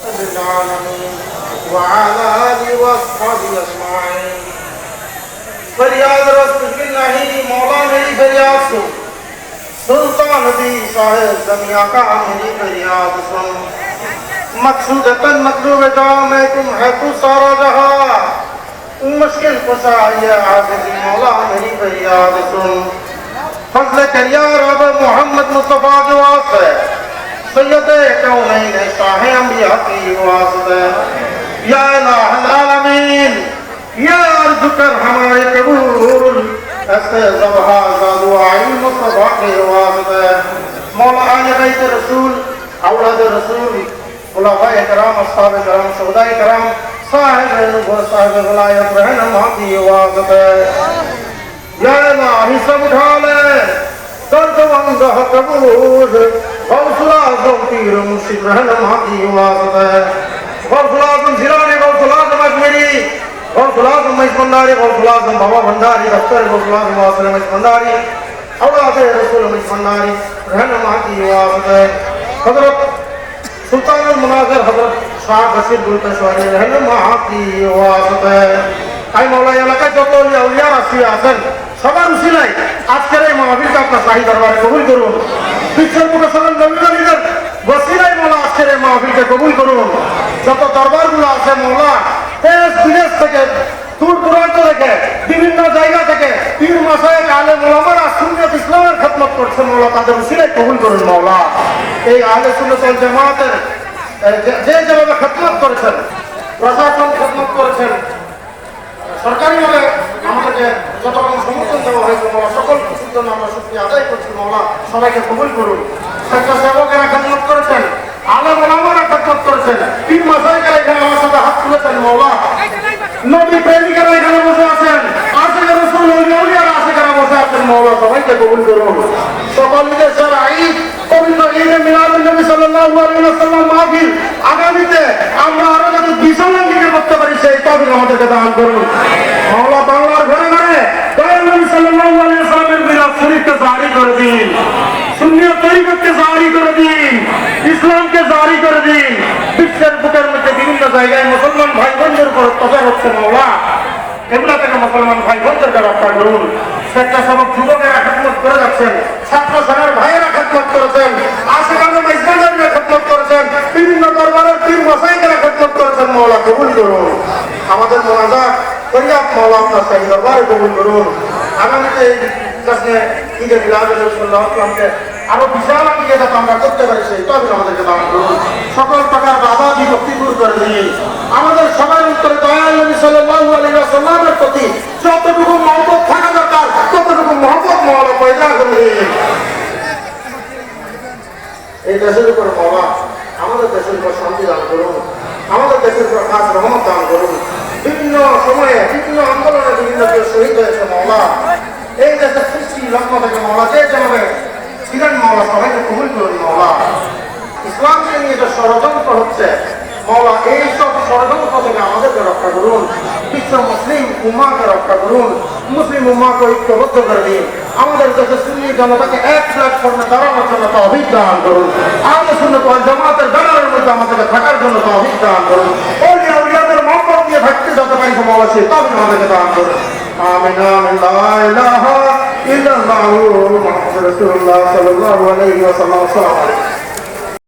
العالمين فریاد رست کی نہیں مولا میری فریاد سن. سلطان دی صاحب دنیا کا میری فریاد سن. مقصود تن مطلوب دعا میں تم ہے تو سارا جہاں. مشکل پسا یہ عاجزی مولا میری فریاد سن. فضل کریا رب محمد مصطفیٰ جو آس ہے. سيد كونين صاحب انبيائه واسطة. يا الہ العالمین یا عرض کر ہمارے قبول. ایسے زبہا زادو آئی مصطفیٰ کے واسطہ مولا آل بیت رسول أولاد رسول خلافہ اکرام أصحاب اکرام سعودہ اکرام صاحب نبو صاحب غلایت رہنم حقی واسطہ یا الہ سب اٹھا لے درد وندہ قبول. গৌসুল আজম পীর মুর্শিদ রহমান হাকি ওয়াসত গৌসুল আজম জিরানি গৌসুল আজম আজমেরি। গৌসুল আজম মহিষ ভণ্ডারি গৌসুল আজম বাবা ভণ্ডারি, দপ্তর গৌসুল আজম ওয়াসল মহিষ ভণ্ডারি اولاد رسول مجھ بنداری رہنما کی واسط ہے حضرت سلطان المناظر حضرت شاہ بصیر بلتا شوہر رہنما کی واسط ہے তাই মৌলাই এলাকায় যত অলিয়া রাশিয়া আজকের এই মহাবীরকে কবুল করুন। যত দরবারগুলো আছে মাওলা দেশ, বিদেশ থেকে, দূর দূরান্ত থেকে, বিভিন্ন জায়গা থেকে। পীর মাসায় আলে মোলামারা সুন্নত ইসলামের খেদমত করছেন মাওলা তাদের উসিলাই কবুল করুন মাওলা এই আলে সুন্নত জামাতের যে যেভাবে খেদমত করেছেন, প্রশাসন খেদমত করেছেন, সরকারিভাবে আমাদেরকে যত রকম সমর্থন দেওয়া হয়েছে মাওলা সকল কিছুর জন্য আমরা শুক্রিয়া আদায় করছি মাওলা সবাইকে কবুল করুন। স্বেচ্ছাসেবকেরা খেদমত করেছেন আলম ওলামারা খেদমত করেছেন তিন মাসাইকেরা এখানে আমার সাথে হাত তুলেছেন মাওলা নবী প্রেমিকেরা এখানে বসে আছেন। আশেখা রসুল উলিয়ারা আশেখারা বসে আছেন। মাওলা সবাইকে কবুল করুন। ঘরে ঘরে দয়াল নবী সাল্লাল্লাহু আলাইহি করে দিন। সুন্নিয়ত তরিকতকে জারি করে দিন। ইসলামকে জারি করে দিন। বিশ্বের বুকের বিভিন্ন জায়গায় মুসলমান ভাই বোনদের উপর অত্যাচার হচ্ছে মাওলা। এগুলা থেকে মুসলমান ভাই বোনদেরকে রক্ষা করুন স্বেচ্ছাসেবক যুবকেরা খেদমত করে যাচ্ছেন। ছাত্র সেনার ভাইয়েরা খেদমত করেছেন। আশেপাশে ইসলামের খেদমত করেছেন। বিভিন্ন দরবারের পীর মশাইকেরা খেদমত করেছেন। মৌলা কবুল করুন। আমাদের মোনাজাত ফরিয়াদ মৌলা আপনার সেই দরবারে কবুল করুন। আগামীতে এই জশ্নে ঈদে মিলাদুল রসুল্লাহকে আরও বিশাল আঙ্গিকে যাতে আমরা করতে পারি সেই তবে আমাদেরকে দান মহলা করে এই দেশের উপর বাবা আমাদের দেশের উপর শান্তি দান করুন। আমাদের দেশের উপর খাস রহমত দান করুন। বিভিন্ন সময়ে বিভিন্ন আন্দোলনে বিভিন্ন কেউ শহীদ হয়েছে মৌলা এই দেশের সৃষ্টি লগ্ন থেকে মৌলা যে যেভাবে ছিলেন মৌলা সবাইকে কবুল করুন মৌলা ইসলামকে নিয়ে যে ষড়যন্ত্র হচ্ছে মৌলা এইসব ষড়যন্ত্র থেকে আমাদেরকে রক্ষা করুন। বিশ্ব মুসলিম উম্মাকে রক্ষা করুন। মুসলিম উম্মাকে ঐক্যবদ্ধ করে দিন আমাদের দেশে সুন্নি জনতাকে এক প্ল্যাটফর্মে দাঁড়ানোর জন্য তো অভিজ্ঞান করুন। আমাদের শূন্য জামাতের ব্যানারের মধ্যে আমাদেরকে থাকার জন্য তো অভিজ্ঞান করুন। থাকতে যত পারি মৌলা সে তবে আমাদেরকে দান করুন। আমিন আমিন, লা ইলাহা ইল্লাল্লাহু মুহাম্মাদুর রাসূলুল্লাহ সাল্লাল্লাহু আলাইহি ওয়াসাল্লাম।